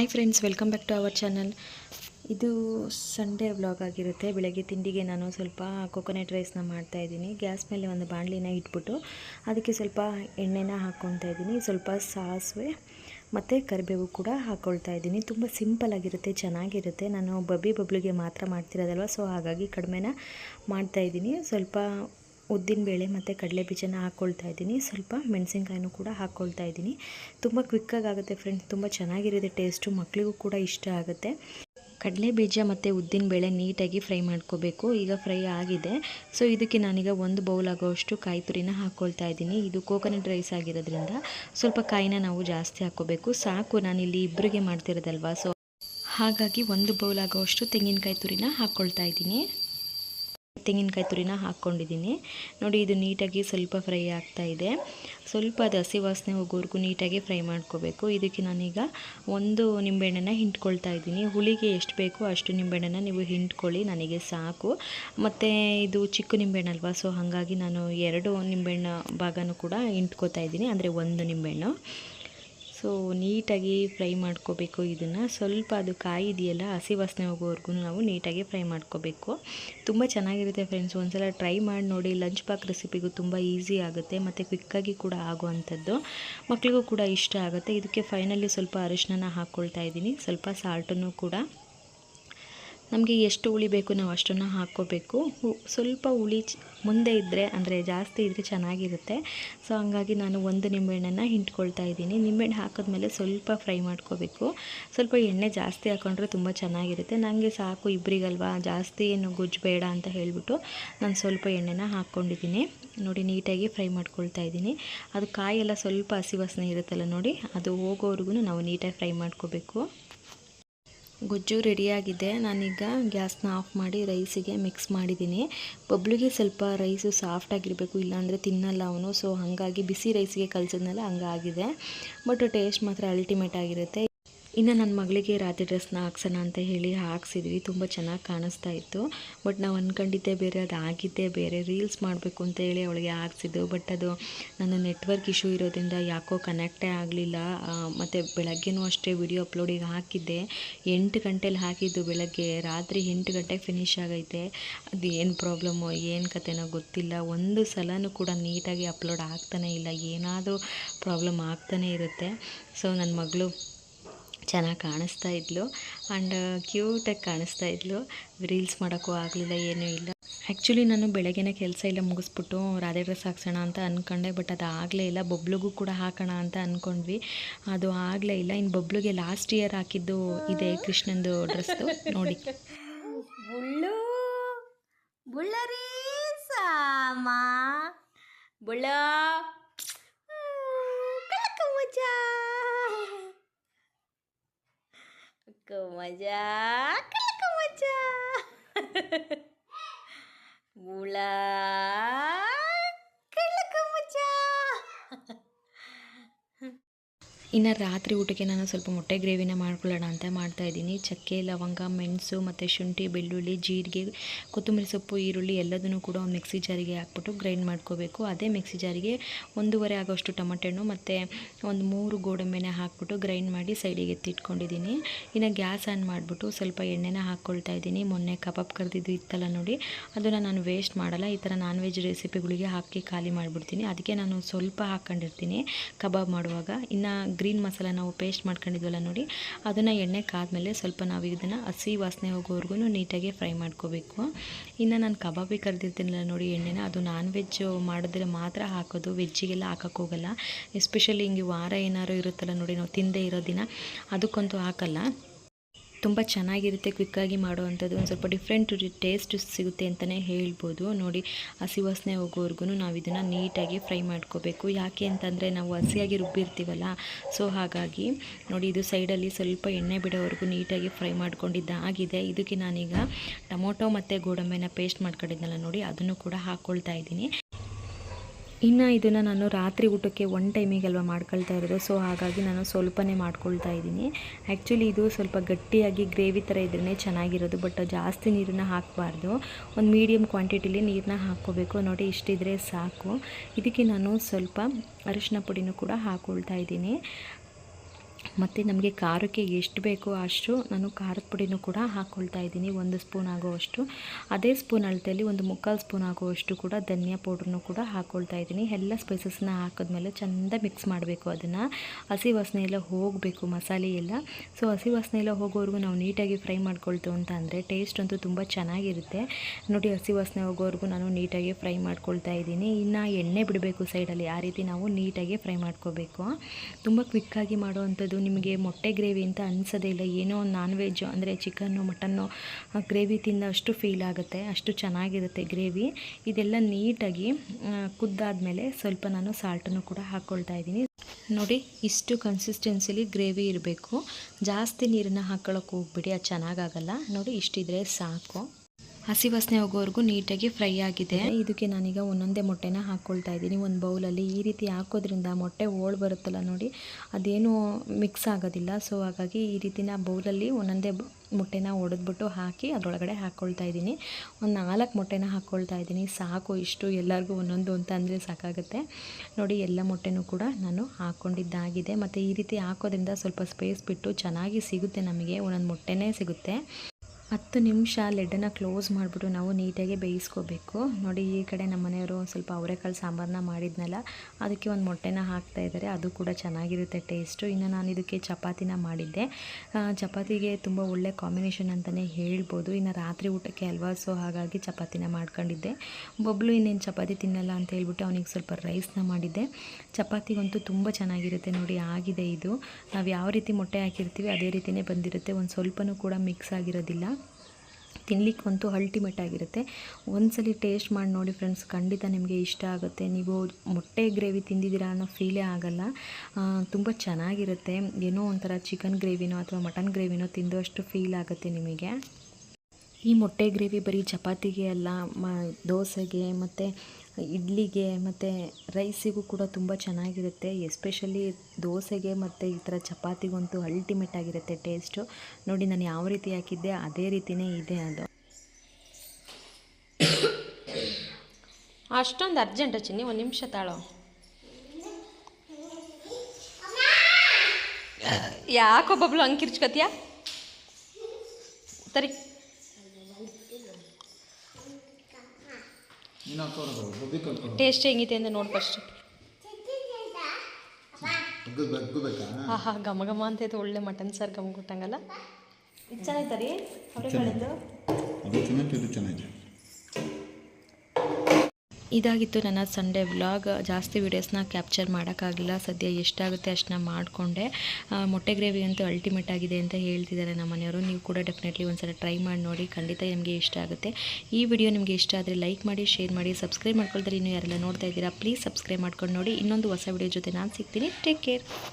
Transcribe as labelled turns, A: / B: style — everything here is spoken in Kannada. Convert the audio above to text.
A: Hi friends welcome back to our channel ಇದು ಸಂಡೇ ವ್ಲಾಗ್ ಆಗಿರುತ್ತೆ. ಬೆಳಗ್ಗೆ ತಿಂಡಿಗೆ ನಾನು ಸ್ವಲ್ಪ ಕೊಕೊನೆಟ್ ರೈಸ್ನ ಮಾಡ್ತಾಯಿದ್ದೀನಿ ಗ್ಯಾಸ್ ಮೇಲೆ ಒಂದು ಬಾಣಲಿನ ಇಟ್ಬಿಟ್ಟು ಅದಕ್ಕೆ ಸ್ವಲ್ಪ ಎಣ್ಣೆನ ಹಾಕ್ಕೊತಾ ಇದ್ದೀನಿ. ಸ್ವಲ್ಪ ಸಾಸಿವೆ ಮತ್ತು ಕರಿಬೇವು ಕೂಡ ಹಾಕ್ಕೊಳ್ತಾ ಇದ್ದೀನಿ. ತುಂಬ ಸಿಂಪಲ್ ಆಗಿರುತ್ತೆ, ಚೆನ್ನಾಗಿರುತ್ತೆ. ನಾನು ಬಬ್ಬಿ ಬಬ್ಲಿಗೆ ಮಾತ್ರ ಮಾಡ್ತಿರೋದಲ್ವ? ಸೊ ಹಾಗಾಗಿ ಕಡಿಮೆನ ಮಾಡ್ತಾಯಿದ್ದೀನಿ ಸ್ವಲ್ಪ ಉದ್ದಿನಬೇಳೆ ಮತ್ತು ಕಡಲೆ ಬೀಜನ ಹಾಕ್ಕೊಳ್ತಾ ಇದ್ದೀನಿ. ಸ್ವಲ್ಪ ಮೆಣಸಿನ್ಕಾಯಿನೂ ಕೂಡ ಹಾಕ್ಕೊಳ್ತಾ ಇದ್ದೀನಿ. ತುಂಬ ಕ್ವಿಕ್ಕಾಗಿ ಆಗುತ್ತೆ ಫ್ರೆಂಡ್ಸ್ ತುಂಬ ಚೆನ್ನಾಗಿರುತ್ತೆ ಟೇಸ್ಟು ಮಕ್ಕಳಿಗೂ ಕೂಡ ಇಷ್ಟ ಆಗುತ್ತೆ. ಕಡಲೆ ಬೀಜ ಮತ್ತು ಉದ್ದಿನಬೇಳೆ ನೀಟಾಗಿ ಫ್ರೈ ಮಾಡ್ಕೋಬೇಕು. ಈಗ ಫ್ರೈ ಆಗಿದೆ. ಸೊ ಇದಕ್ಕೆ ನಾನೀಗ ಒಂದು ಬೌಲ್ ಆಗೋಷ್ಟು ಕಾಯಿ ತುರಿನ ಹಾಕ್ಕೊಳ್ತಾ ಇದ್ದೀನಿ. ಇದು ಕೋಕೋನಟ್ ರೈಸ್ ಆಗಿರೋದ್ರಿಂದ ಸ್ವಲ್ಪ ಕಾಯಿನ ನಾವು ಜಾಸ್ತಿ ಹಾಕ್ಕೋಬೇಕು. ಸಾಕು, ನಾನಿಲ್ಲಿ ಇಬ್ಬರಿಗೆ ಮಾಡ್ತಿರೋದಲ್ವಾ? ಸೊ ಹಾಗಾಗಿ ಒಂದು ಬೌಲ್ ಆಗೋಷ್ಟು ತೆಂಗಿನಕಾಯಿ ತುರಿನ ಹಾಕ್ಕೊಳ್ತಾ ಇದ್ದೀನಿ. ತೆಂಗಿನಕಾಯಿ ತುರಿನ ಹಾಕ್ಕೊಂಡಿದ್ದೀನಿ. ನೋಡಿ, ಇದು ನೀಟಾಗಿ ಸ್ವಲ್ಪ ಫ್ರೈ ಆಗ್ತಾ ಇದೆ. ಸ್ವಲ್ಪ ಅದು ಹಸಿ ವಾಸನೆ ಹೋಗೋವರೆಗೂ ನೀಟಾಗಿ ಫ್ರೈ ಮಾಡ್ಕೋಬೇಕು. ಇದಕ್ಕೆ ನಾನೀಗ ಒಂದು ನಿಂಬೆಹಣ್ಣನ್ನು ಹಿಂಡ್ಕೊಳ್ತಾ ಇದ್ದೀನಿ. ಹುಳಿಗೆ ಎಷ್ಟು ಬೇಕೋ ಅಷ್ಟು ನಿಂಬೆಹಣ್ಣನ್ನು ನೀವು ಹಿಂಡ್ಕೊಳ್ಳಿ ನನಗೆ ಸಾಕು. ಮತ್ತು ಇದು ಚಿಕ್ಕ ನಿಂಬೆಹಣ್ಣಲ್ವಾ ಸೊ ಹಾಗಾಗಿ ನಾನು ಎರಡು ನಿಂಬೆಹಣ್ಣು ಭಾಗನೂ ಕೂಡ ಹಿಂಡ್ಕೋತಾ ಇದ್ದೀನಿ, ಅಂದರೆ ಒಂದು ನಿಂಬೆಹಣ್ಣು. ಸೊ ನೀಟಾಗಿ ಫ್ರೈ ಮಾಡ್ಕೋಬೇಕು ಇದನ್ನು. ಸ್ವಲ್ಪ ಅದು ಕಾಯಿ ಇದೆಯಲ್ಲ ಹಸಿ ವಾಸನೆ ಹೋಗೋವರೆಗೂ ನಾವು ನೀಟಾಗಿ ಫ್ರೈ ಮಾಡ್ಕೋಬೇಕು. ತುಂಬ ಚೆನ್ನಾಗಿರುತ್ತೆ ಫ್ರೆಂಡ್ಸ್ ಒಂದ್ಸಲ ಟ್ರೈ ಮಾಡಿ ನೋಡಿ ಲಂಚ್ ಪಾಕ್ ರೆಸಿಪಿಗೂ ತುಂಬ ಈಸಿ ಆಗುತ್ತೆ. ಮತ್ತು ಕ್ವಿಕ್ಕಾಗಿ ಕೂಡ ಆಗುವಂಥದ್ದು. ಮಕ್ಕಳಿಗೂ ಕೂಡ ಇಷ್ಟ ಆಗುತ್ತೆ. ಇದಕ್ಕೆ ಫೈನಲಿ ಸ್ವಲ್ಪ ಅರಿಶಿನ ಹಾಕ್ಕೊಳ್ತಾ ಇದ್ದೀನಿ. ಸ್ವಲ್ಪ ಸಾಲ್ಟನ್ನು ಕೂಡ. ನಮಗೆ ಎಷ್ಟು ಹುಳಿ ಬೇಕು ನಾವು ಅಷ್ಟನ್ನು ಹಾಕ್ಕೋಬೇಕು. ಸ್ವಲ್ಪ ಹುಳಿ ಮುಂದೆ ಇದ್ದರೆ ಅಂದರೆ ಜಾಸ್ತಿ ಇದ್ದರೆ ಚೆನ್ನಾಗಿರುತ್ತೆ. ಸೊ, ಹಂಗಾಗಿ ನಾನು ಒಂದು ನಿಂಬೆಹಣ್ಣನ್ನು ಹಿಂಡ್ಕೊಳ್ತಾ ಇದ್ದೀನಿ. ನಿಂಬೆಹಣ್ಣು ಹಾಕಿದ್ಮೇಲೆ ಸ್ವಲ್ಪ ಫ್ರೈ ಮಾಡ್ಕೋಬೇಕು. ಸ್ವಲ್ಪ ಎಣ್ಣೆ ಜಾಸ್ತಿ ಹಾಕೊಂಡ್ರೆ ತುಂಬ ಚೆನ್ನಾಗಿರುತ್ತೆ. ನನಗೆ ಸಾಕು ಇಬ್ಬರಿಗಲ್ವಾ ಜಾಸ್ತಿ ಏನು ಬೇಡ ಅಂತ ಹೇಳಿಬಿಟ್ಟು ನಾನು ಸ್ವಲ್ಪ ಎಣ್ಣೆನ ಹಾಕ್ಕೊಂಡಿದ್ದೀನಿ. ನೋಡಿ, ನೀಟಾಗಿ ಫ್ರೈ ಮಾಡ್ಕೊಳ್ತಾ ಇದ್ದೀನಿ. ಅದು ಕಾಯೆಲ್ಲ ಸ್ವಲ್ಪ ಹಸಿ ವಾಸನೆ ಇರುತ್ತಲ್ಲ ನೋಡಿ, ಅದು ಹೋಗೋವರೆಗೂ ನಾವು ನೀಟಾಗಿ ಫ್ರೈ ಮಾಡ್ಕೋಬೇಕು. ಗೊಜ್ಜು ರೆಡಿಯಾಗಿದೆ. ನಾನೀಗ ಗ್ಯಾಸ್ನ ಆಫ್ ಮಾಡಿ ರೈಸಿಗೆ ಮಿಕ್ಸ್ ಮಾಡಿದ್ದೀನಿ. ಬಬ್ಲಿಗೆ ಸ್ವಲ್ಪ ರೈಸು ಸಾಫ್ಟಾಗಿರಬೇಕು ಇಲ್ಲಾಂದರೆ ತಿನ್ನಲ್ಲ ಅವನು. ಸೊ ಹಾಗಾಗಿ ಬಿಸಿ ರೈಸಿಗೆ ಕಲಿಸಿದ್ನಲ್ಲ ಹಂಗಾಗಿದೆ. ಬಟ್ ಟೇಸ್ಟ್ ಮಾತ್ರ ಅಲ್ಟಿಮೇಟ್ ಆಗಿರುತ್ತೆ. ಇನ್ನು ನನ್ನ ಮಗಳಿಗೆ ರಾತ್ರಿ ಡ್ರೆಸ್ನ ಹಾಕ್ಸೋಣ ಅಂತ ಹೇಳಿ ಹಾಕ್ಸಿದ್ವಿ. ತುಂಬ ಚೆನ್ನಾಗಿ ಕಾಣಿಸ್ತಾ ಇತ್ತು. ಬಟ್ ನಾವು ಅಂದ್ಕೊಂಡಿದ್ದೆ ಬೇರೆ ಅದು ಆಗಿದ್ದೆ ಬೇರೆ, ರೀಲ್ಸ್ ಮಾಡಬೇಕು ಅಂತ ಹೇಳಿ ಅವಳಿಗೆ ಹಾಕ್ಸಿದ್ದು. ಬಟ್ ಅದು ನನ್ನ ನೆಟ್ವರ್ಕ್ ಇಶ್ಯೂ ಇರೋದ್ರಿಂದ ಯಾಕೋ ಕನೆಕ್ಟೇ ಆಗಲಿಲ್ಲ. ಮತ್ತು ಬೆಳಗ್ಗೆನೂ ಅಷ್ಟೇ ವಿಡಿಯೋ ಅಪ್ಲೋಡಿಗೆ ಹಾಕಿದ್ದೆ. ಎಂಟು ಗಂಟೆಲಿ ಹಾಕಿದ್ದು ಬೆಳಗ್ಗೆ. ರಾತ್ರಿ ಎಂಟು ಗಂಟೆಗೆ ಫಿನಿಶ್ ಆಗೈತೆ. ಅದು ಏನು ಪ್ರಾಬ್ಲಮ್ಮು ಏನು ಕತೆನೋ ಗೊತ್ತಿಲ್ಲ. ಒಂದು ಸಲನೂ ಕೂಡ ನೀಟಾಗಿ ಅಪ್ಲೋಡ್ ಆಗ್ತಾನೇ ಇಲ್ಲ. ಏನಾದರೂ ಪ್ರಾಬ್ಲಮ್ ಆಗ್ತಾನೇ ಇರುತ್ತೆ. ಸೊ ನನ್ನ ಮಗಳು ಚೆನ್ನಾಗಿ ಕಾಣಿಸ್ತಾ ಇದ್ಲು. ಆ್ಯಂಡ್ ಕ್ಯೂಟಾಗಿ ಕಾಣಿಸ್ತಾ ಇದ್ಲು. ರೀಲ್ಸ್ ಮಾಡೋಕ್ಕೂ ಆಗಲಿಲ್ಲ, ಏನೂ ಇಲ್ಲ. ಆ್ಯಕ್ಚುಲಿ ನಾನು ಬೆಳಗ್ಗೆನೇ ಕೆಲಸ ಇಲ್ಲ ಮುಗಿಸ್ಬಿಟ್ಟು ರಾಧೆ ಡ್ರೆಸ್ ಹಾಕ್ಸೋಣ ಅಂತ ಅಂದ್ಕೊಂಡೆ ಬಟ್ ಅದು ಆಗಲೇ ಇಲ್ಲ. ಬೊಬ್ಳಿಗೂ ಕೂಡ ಹಾಕೋಣ ಅಂತ ಅಂದ್ಕೊಂಡ್ವಿ ಅದು ಆಗಲೇ ಇಲ್ಲ. ಇನ್ನು ಬೊಬ್ಳಿಗೆ ಲಾಸ್ಟ್ ಇಯರ್ ಹಾಕಿದ್ದು ಇದೆ ಕೃಷ್ಣಂದು ಡ್ರೆಸ್ದು ನೋಡಿ.
B: ಬುಳ್ಳು ಬುಳ್ಳರಿ ಸಾಮ. ಬುಳ್ಳ মজা মজা বুলা
A: ಇನ್ನು ರಾತ್ರಿ ಊಟಕ್ಕೆ ನಾನು ಸ್ವಲ್ಪ ಮೊಟ್ಟೆ ಗ್ರೇವಿನ ಮಾಡ್ಕೊಳ್ಳೋಣ ಅಂತ ಮಾಡ್ತಾಯಿದ್ದೀನಿ ಚಕ್ಕೆ, ಲವಂಗ, ಮೆಣಸು ಮತ್ತು ಶುಂಠಿ, ಬೆಳ್ಳುಳ್ಳಿ, ಜೀರಿಗೆ, ಕೊತ್ತಂಬರಿ ಸೊಪ್ಪು, ಈರುಳ್ಳಿ ಎಲ್ಲದನ್ನು ಕೂಡ ಒಂದು ಮಿಕ್ಸಿ ಜಾರಿಗೆ ಹಾಕ್ಬಿಟ್ಟು ಗ್ರೈಂಡ್ ಮಾಡ್ಕೋಬೇಕು. ಅದೇ ಮಿಕ್ಸಿ ಜಾರಿಗೆ ಒಂದೂವರೆ ಆಗೋಷ್ಟು ಟೊಮಟೆ ಹಣ್ಣು ಮತ್ತು ಒಂದು ಮೂರು ಗೋಡಂಬಿನ ಹಾಕ್ಬಿಟ್ಟು ಗ್ರೈಂಡ್ ಮಾಡಿ ಸೈಡಿಗೆ ಎತ್ತಿಟ್ಕೊಂಡಿದ್ದೀನಿ. ಇನ್ನು ಗ್ಯಾಸ್ ಆನ್ ಮಾಡಿಬಿಟ್ಟು ಸ್ವಲ್ಪ ಎಣ್ಣೆನ ಹಾಕ್ಕೊಳ್ತಾ ಇದ್ದೀನಿ. ಮೊನ್ನೆ ಕಬಾಬ್ ಕರೆದಿದ್ದು ಇತ್ತಲ್ಲ ನೋಡಿ, ಅದನ್ನು ನಾನು ವೇಸ್ಟ್ ಮಾಡಲ್ಲ. ಈ ಥರ ನಾನ್ ವೆಜ್ ರೆಸಿಪಿಗಳಿಗೆ ಹಾಕಿ ಖಾಲಿ ಮಾಡಿಬಿಡ್ತೀನಿ. ಅದಕ್ಕೆ ನಾನು ಸ್ವಲ್ಪ ಹಾಕ್ಕೊಂಡಿರ್ತೀನಿ ಕಬಾಬ್ ಮಾಡುವಾಗ. ಇನ್ನು ಗ್ರೀನ್ ಮಸಾಲ ನಾವು ಪೇಸ್ಟ್ ಮಾಡ್ಕೊಂಡಿದ್ವಲ್ಲ ನೋಡಿ, ಅದನ್ನು ಎಣ್ಣೆ ಕಾದ್ಮೇಲೆ ಸ್ವಲ್ಪ ನಾವು ಇದನ್ನು ಹಸಿ ವಾಸನೆ ಹೋಗೋವರೆಗೂ ನೀಟಾಗಿ ಫ್ರೈ ಮಾಡ್ಕೋಬೇಕು. ಇನ್ನು ನಾನು ಕಬಾಬಿಗೆ ಕರೆದಿರ್ತೀನಲ್ಲ ನೋಡಿ ಎಣ್ಣೆನ, ಅದು ನಾನ್ ವೆಜ್ ಮಾಡಿದ್ರೆ ಮಾತ್ರ ಹಾಕೋದು ವೆಜ್ಜಿಗೆಲ್ಲ ಹಾಕೋಕ್ಕೋಗಲ್ಲ ಎಸ್ಪೆಷಲಿ ಹಿಂಗೆ ವಾರ ಏನಾರು ಇರುತ್ತಲ್ಲ ನೋಡಿ, ನಾವು ತಿಂದೇ ಇರೋ ದಿನ ಅದಕ್ಕಂತೂ ಹಾಕಲ್ಲ. ತುಂಬ ಚೆನ್ನಾಗಿರುತ್ತೆ ಕ್ವಿಕ್ಕಾಗಿ ಮಾಡುವಂಥದ್ದು. ಒಂದು ಸ್ವಲ್ಪ ಡಿಫ್ರೆಂಟ್ ಟೇಸ್ಟ್ ಸಿಗುತ್ತೆ ಅಂತಲೇ ಹೇಳ್ಬೋದು. ನೋಡಿ, ಹಸಿ ವಾಸನೆ ಹೋಗೋವರೆಗೂ ನಾವು ಇದನ್ನು ನೀಟಾಗಿ ಫ್ರೈ ಮಾಡ್ಕೋಬೇಕು. ಯಾಕೆ ಅಂತಂದರೆ, ನಾವು ಹಸಿಯಾಗಿ ರುಬ್ಬಿರ್ತೀವಲ್ಲ, ಸೊ ಹಾಗಾಗಿ ನೋಡಿ, ಇದು ಸೈಡಲ್ಲಿ ಸ್ವಲ್ಪ ಎಣ್ಣೆ ಬಿಡೋವರೆಗೂ ನೀಟಾಗಿ ಫ್ರೈ ಮಾಡ್ಕೊಂಡಿದ್ದ ಆಗಿದೆ ಇದಕ್ಕೆ ನಾನೀಗ ಟೊಮೊಟೊ ಮತ್ತು ಗೋಡಂಬಿನ ಪೇಸ್ಟ್ ಮಾಡ್ಕೊಂಡಿದ್ನಲ್ಲ ನೋಡಿ, ಅದನ್ನು ಕೂಡ ಹಾಕ್ಕೊಳ್ತಾ ಇದ್ದೀನಿ. ಇನ್ನು ಇದನ್ನು ನಾನು ರಾತ್ರಿ ಊಟಕ್ಕೆ ಒನ್ ಟೈಮಿಗೆ ಅಲ್ವಾ ಮಾಡ್ಕೊಳ್ತಾ ಇರೋದು. ಸೊ ಹಾಗಾಗಿ ನಾನು ಸ್ವಲ್ಪನೇ ಮಾಡ್ಕೊಳ್ತಾ ಇದ್ದೀನಿ. ಆ್ಯಕ್ಚುಲಿ ಇದು ಸ್ವಲ್ಪ ಗಟ್ಟಿಯಾಗಿ ಗ್ರೇವಿ ಥರ ಇದ್ರೇ ಚೆನ್ನಾಗಿರೋದು ಬಟ್ ಜಾಸ್ತಿ ನೀರನ್ನ ಹಾಕಬಾರ್ದು. ಒಂದು ಮೀಡಿಯಮ್ ಕ್ವಾಂಟಿಟಿಲಿ ನೀರನ್ನ ಹಾಕ್ಕೋಬೇಕು. ನೋಡಿ, ಇಷ್ಟಿದ್ರೆ ಸಾಕು. ಇದಕ್ಕೆ ನಾನು ಸ್ವಲ್ಪ ಅರಿಶಿನ ಪುಡಿನೂ ಕೂಡ ಹಾಕ್ಕೊಳ್ತಾ ಇದ್ದೀನಿ. ಮತ್ತು ನಮಗೆ ಖಾರಕ್ಕೆ ಎಷ್ಟು ಬೇಕೋ ಅಷ್ಟು ನಾನು ಖಾರದ ಪುಡಿನೂ ಕೂಡ ಹಾಕ್ಕೊಳ್ತಾ ಇದ್ದೀನಿ. ಒಂದು ಸ್ಪೂನ್ ಆಗುವಷ್ಟು. ಅದೇ ಸ್ಪೂನ್ ಅಳತೆಯಲ್ಲಿ ಒಂದು ಮುಕ್ಕಾಲು ಸ್ಪೂನ್ ಆಗುವಷ್ಟು ಕೂಡ ಧನಿಯಾ ಪೌಡ್ರನ್ನು ಕೂಡ ಹಾಕ್ಕೊಳ್ತಾ ಇದ್ದೀನಿ. ಎಲ್ಲ ಸ್ಪೈಸಸ್ನ ಹಾಕಿದ್ಮೇಲೆ ಚೆಂದ ಮಿಕ್ಸ್ ಮಾಡಬೇಕು ಅದನ್ನು. ಹಸಿ ವಾಸನೆ ಎಲ್ಲ ಹೋಗಬೇಕು ಮಸಾಲೆ ಎಲ್ಲ. ಸೊ ಹಸಿ ವಾಸನೆ ಎಲ್ಲ ಹೋಗೋವರೆಗೂ ನಾವು ನೀಟಾಗಿ ಫ್ರೈ ಮಾಡ್ಕೊಳ್ತು ಅಂತ ಅಂದರೆ ಟೇಸ್ಟ್ ಅಂತೂ ತುಂಬ ಚೆನ್ನಾಗಿರುತ್ತೆ. ನೋಡಿ, ಹಸಿ ವಾಸನೆ ಹೋಗೋವರೆಗೂ ನಾನು ನೀಟಾಗಿ ಫ್ರೈ ಮಾಡ್ಕೊಳ್ತಾ ಇದ್ದೀನಿ. ಇನ್ನು ಎಣ್ಣೆ ಬಿಡಬೇಕು ಸೈಡಲ್ಲಿ ಆ ರೀತಿ ನಾವು ನೀಟಾಗಿ ಫ್ರೈ ಮಾಡ್ಕೋಬೇಕು. ತುಂಬ ಕ್ವಿಕ್ಕಾಗಿ ಮಾಡೋವಂಥದ್ದು ನಿಮಗೆ ಮೊಟ್ಟೆ ಗ್ರೇವಿ ಅಂತ ಅನಿಸೋದೇ ಇಲ್ಲ. ಏನೋ ಒಂದು ನಾನ್ ವೆಜ್ ಅಂದರೆ ಚಿಕನ್ನು ಮಟನ್ನು ಗ್ರೇವಿ ತಿಂದ ಅಷ್ಟು ಫೀಲ್ ಆಗುತ್ತೆ, ಅಷ್ಟು ಚೆನ್ನಾಗಿರುತ್ತೆ ಗ್ರೇವಿ. ಇದೆಲ್ಲ ನೀಟಾಗಿ ಕುದ್ದಾದಮೇಲೆ ಸ್ವಲ್ಪ ನಾನು ಸಾಲ್ಟನ್ನು ಕೂಡ ಹಾಕ್ಕೊಳ್ತಾ ಇದ್ದೀನಿ. ನೋಡಿ, ಇಷ್ಟು ಕನ್ಸಿಸ್ಟೆನ್ಸಿಲಿ ಗ್ರೇವಿ ಇರಬೇಕು. ಜಾಸ್ತಿ ನೀರನ್ನು ಹಾಕ್ಕೊಳ್ಳೋಕೆ ಹೋಗ್ಬಿಡಿ, ಅದು ಚೆನ್ನಾಗಾಗಲ್ಲ ನೋಡಿ, ಇಷ್ಟಿದ್ರೆ ಸಾಕು. ಹಸಿ ವಾಸನೆ ಹೋಗೋವರೆಗೂ ನೀಟಾಗಿ ಫ್ರೈ ಆಗಿದೆ. ಇದಕ್ಕೆ ನಾನೀಗ ಒಂದೊಂದೇ ಮೊಟ್ಟೆನ ಹಾಕ್ಕೊಳ್ತಾ ಇದ್ದೀನಿ. ಒಂದು ಬೌಲಲ್ಲಿ ಈ ರೀತಿ ಹಾಕೋದ್ರಿಂದ ಮೊಟ್ಟೆ ಓಳ್ ಬರುತ್ತಲ್ಲ ನೋಡಿ, ಅದೇನು ಮಿಕ್ಸ್ ಆಗೋದಿಲ್ಲ. ಸೊ ಹಾಗಾಗಿ ಈ ರೀತಿನ ಬೌಲಲ್ಲಿ ಒಂದೊಂದೇ ಮೊಟ್ಟೆನ ಒಡೆದ್ಬಿಟ್ಟು ಹಾಕಿ ಅದರೊಳಗಡೆ ಹಾಕ್ಕೊಳ್ತಾ ಇದ್ದೀನಿ. ಒಂದು ನಾಲ್ಕು ಮೊಟ್ಟೆನ ಹಾಕ್ಕೊಳ್ತಾ ಇದ್ದೀನಿ. ಸಾಕು ಇಷ್ಟು ಎಲ್ಲರಿಗೂ ಒಂದೊಂದು ಅಂತ ಅಂದರೆ ಸಾಕಾಗುತ್ತೆ. ನೋಡಿ, ಎಲ್ಲ ಮೊಟ್ಟೆನೂ ಕೂಡ ನಾನು ಹಾಕ್ಕೊಂಡಿದ್ದಾಗಿದೆ ಮತ್ತು ಈ ರೀತಿ ಹಾಕೋದ್ರಿಂದ ಸ್ವಲ್ಪ ಸ್ಪೇಸ್ ಬಿಟ್ಟು ಚೆನ್ನಾಗಿ ಸಿಗುತ್ತೆ ನಮಗೆ. ಒಂದೊಂದು ಮೊಟ್ಟೆನೇ ಸಿಗುತ್ತೆ. ಹತ್ತು ನಿಮಿಷ ಲೆಡ್ಡನ್ನು ಕ್ಲೋಸ್ ಮಾಡಿಬಿಟ್ಟು ನಾವು ನೀಟಾಗಿ ಬೇಯಿಸ್ಕೋಬೇಕು. ನೋಡಿ, ಈ ಕಡೆ ನಮ್ಮ ಮನೆಯವರು ಸ್ವಲ್ಪ ಅವರೆಕಾಳು ಸಾಂಬಾರನ್ನ ಮಾಡಿದ್ನಲ್ಲ, ಅದಕ್ಕೆ ಒಂದು ಮೊಟ್ಟೆನ ಹಾಕ್ತಾ ಇದ್ದಾರೆ. ಅದು ಕೂಡ ಚೆನ್ನಾಗಿರುತ್ತೆ ಟೇಸ್ಟು. ಇನ್ನು ನಾನು ಇದಕ್ಕೆ ಚಪಾತಿನ ಮಾಡಿದ್ದೆ. ಚಪಾತಿಗೆ ತುಂಬ ಒಳ್ಳೆ ಕಾಂಬಿನೇಷನ್ ಅಂತಲೇ ಹೇಳ್ಬೋದು. ಇನ್ನು ರಾತ್ರಿ ಊಟಕ್ಕೆ ಅಲ್ವಾ ಸೊ ಹಾಗಾಗಿ ಚಪಾತಿನ ಮಾಡ್ಕೊಂಡಿದ್ದೆ. ಒಬ್ಬಳು ಇನ್ನೇನು ಚಪಾತಿ ತಿನ್ನಲ್ಲ ಅಂತ ಹೇಳ್ಬಿಟ್ಟು ಅವನಿಗೆ ಸ್ವಲ್ಪ ರೈಸ್ನ ಮಾಡಿದ್ದೆ. ಚಪಾತಿಗಂತೂ ತುಂಬ ಚೆನ್ನಾಗಿರುತ್ತೆ ನೋಡಿ, ಆಗಿದೆ ಇದು. ನಾವು ಯಾವ ರೀತಿ ಮೊಟ್ಟೆ ಹಾಕಿರ್ತೀವಿ, ಅದೇ ರೀತಿಯೇ ಬಂದಿರುತ್ತೆ. ಒಂದು ಸ್ವಲ್ಪನೂ ಕೂಡ ಮಿಕ್ಸ್ ಆಗಿರೋದಿಲ್ಲ. ತಿನ್ಲಿಕ್ಕಂತೂ ಅಲ್ಟಿಮೇಟ್ ಆಗಿರುತ್ತೆ. ಒಂದ್ಸಲಿ ಟೇಸ್ಟ್ ಮಾಡಿ ನೋಡಿ ಫ್ರೆಂಡ್ಸ್ ಖಂಡಿತ ನಿಮಗೆ ಇಷ್ಟ ಆಗುತ್ತೆ. ನೀವು ಮೊಟ್ಟೆ ಗ್ರೇವಿ ತಿಂದಿದ್ದೀರಾ ಅನ್ನೋ ಫೀಲೇ ಆಗಲ್ಲ. ತುಂಬ ಚೆನ್ನಾಗಿರುತ್ತೆ. ಏನೋ ಒಂಥರ ಚಿಕನ್ ಗ್ರೇವಿನೋ ಅಥವಾ ಮಟನ್ ಗ್ರೇವಿನೋ ತಿಂದಷ್ಟು ಫೀಲ್ ಆಗುತ್ತೆ ನಿಮಗೆ. ಈ ಮೊಟ್ಟೆ ಗ್ರೇವಿ ಬರೀ ಚಪಾತಿಗೆ ಅಲ್ಲ, ಮ, ದೋಸೆಗೆ ಮತ್ತು ಇಡ್ಲಿಗೆ ಮತ್ತು ರೈಸಿಗೂ ಕೂಡ ತುಂಬ ಚೆನ್ನಾಗಿರುತ್ತೆ, ಎಸ್ಪೆಷಲಿ ದೋಸೆಗೆ ಮತ್ತು ಈ ಥರ ಚಪಾತಿಗಂತೂ ಅಲ್ಟಿಮೇಟ್ ಆಗಿರುತ್ತೆ ಟೇಸ್ಟು ನೋಡಿ ನಾನು ಯಾವ ರೀತಿ ಹಾಕಿದ್ದೆ, ಅದೇ ರೀತಿಯೇ ಇದೆ ಅದು. ಅಷ್ಟೊಂದು ಅರ್ಜೆಂಟ್ ಚಿನ್ನಿ ಒಂದು ನಿಮಿಷ ತಾಳು. ಯಾಕೋ ಹಂಗೆ ಕಿರ್ಚ್ಕತ್ಯಾ? ತರಿ
C: ನೀನು ಹಾಕೋದು ರುಬ್ಬಿ ಕಲ್ತ್ಕೊ
A: ಟೇಸ್ಟ್ ಹೆಂಗಿದೆ ಅಂತ ನೋಡಿ ಫಸ್ಟ್ ಆಹಾ ಘಮ ಘಮ ಅಂತ ಐತೆ ಒಳ್ಳೆ ಮಟನ್ ಸಾರು ಘಮ ಕೊಟ್ಟಂಗಲ್ಲ. ಇದು ಚೆನ್ನಾಯ್ತಾ ರೀ?
C: ಅದು ತಿನ್ನಕ್ಕೆ ಇದು ಚೆನ್ನಾಗಿದೆ.
A: ಇದಾಗಿತ್ತು ನನ್ನ ಸಂಡೇ ವ್ಲಾಗ್ ಜಾಸ್ತಿ ವೀಡಿಯೋಸ್ನ ಕ್ಯಾಪ್ಚರ್ ಮಾಡೋಕ್ಕಾಗಿಲ್ಲ. ಸದ್ಯ ಎಷ್ಟಾಗುತ್ತೆ ಅಷ್ಟನ್ನ ಮಾಡಿಕೊಂಡೆ. ಮೊಟ್ಟೆ ಗ್ರೇವಿ ಅಂತೂ ಅಲ್ಟಿಮೇಟ್ ಆಗಿದೆ ಅಂತ ಹೇಳ್ತಿದ್ದಾರೆ ನಮ್ಮ ಮನೆಯವರು. ನೀವು ಕೂಡ ಡೆಫಿನೆಟ್ಲಿ ಒಂದ್ಸಲ ಟ್ರೈ ಮಾಡಿ ನೋಡಿ. ಖಂಡಿತ ನಿಮಗೆ ಇಷ್ಟ ಆಗುತ್ತೆ. ಈ ವಿಡಿಯೋ ನಿಮಗೆ ಇಷ್ಟ ಆದರೆ ಲೈಕ್ ಮಾಡಿ ಶೇರ್ ಮಾಡಿ ಸಬ್ಸ್ಕ್ರೈಬ್ ಮಾಡ್ಕೊಳ್ತಾರೆ. ಇನ್ನೂ ಯಾರೆಲ್ಲ ನೋಡ್ತಾ ಇದ್ದೀರಾ ಪ್ಲೀಸ್ ಸಬ್ಸ್ಕ್ರೈಬ್ ಮಾಡ್ಕೊಂಡು ನೋಡಿ. ಇನ್ನೊಂದು ಹೊಸ ವಿಡಿಯೋ ಜೊತೆ ನಾನು ಸಿಗ್ತೀನಿ. Take care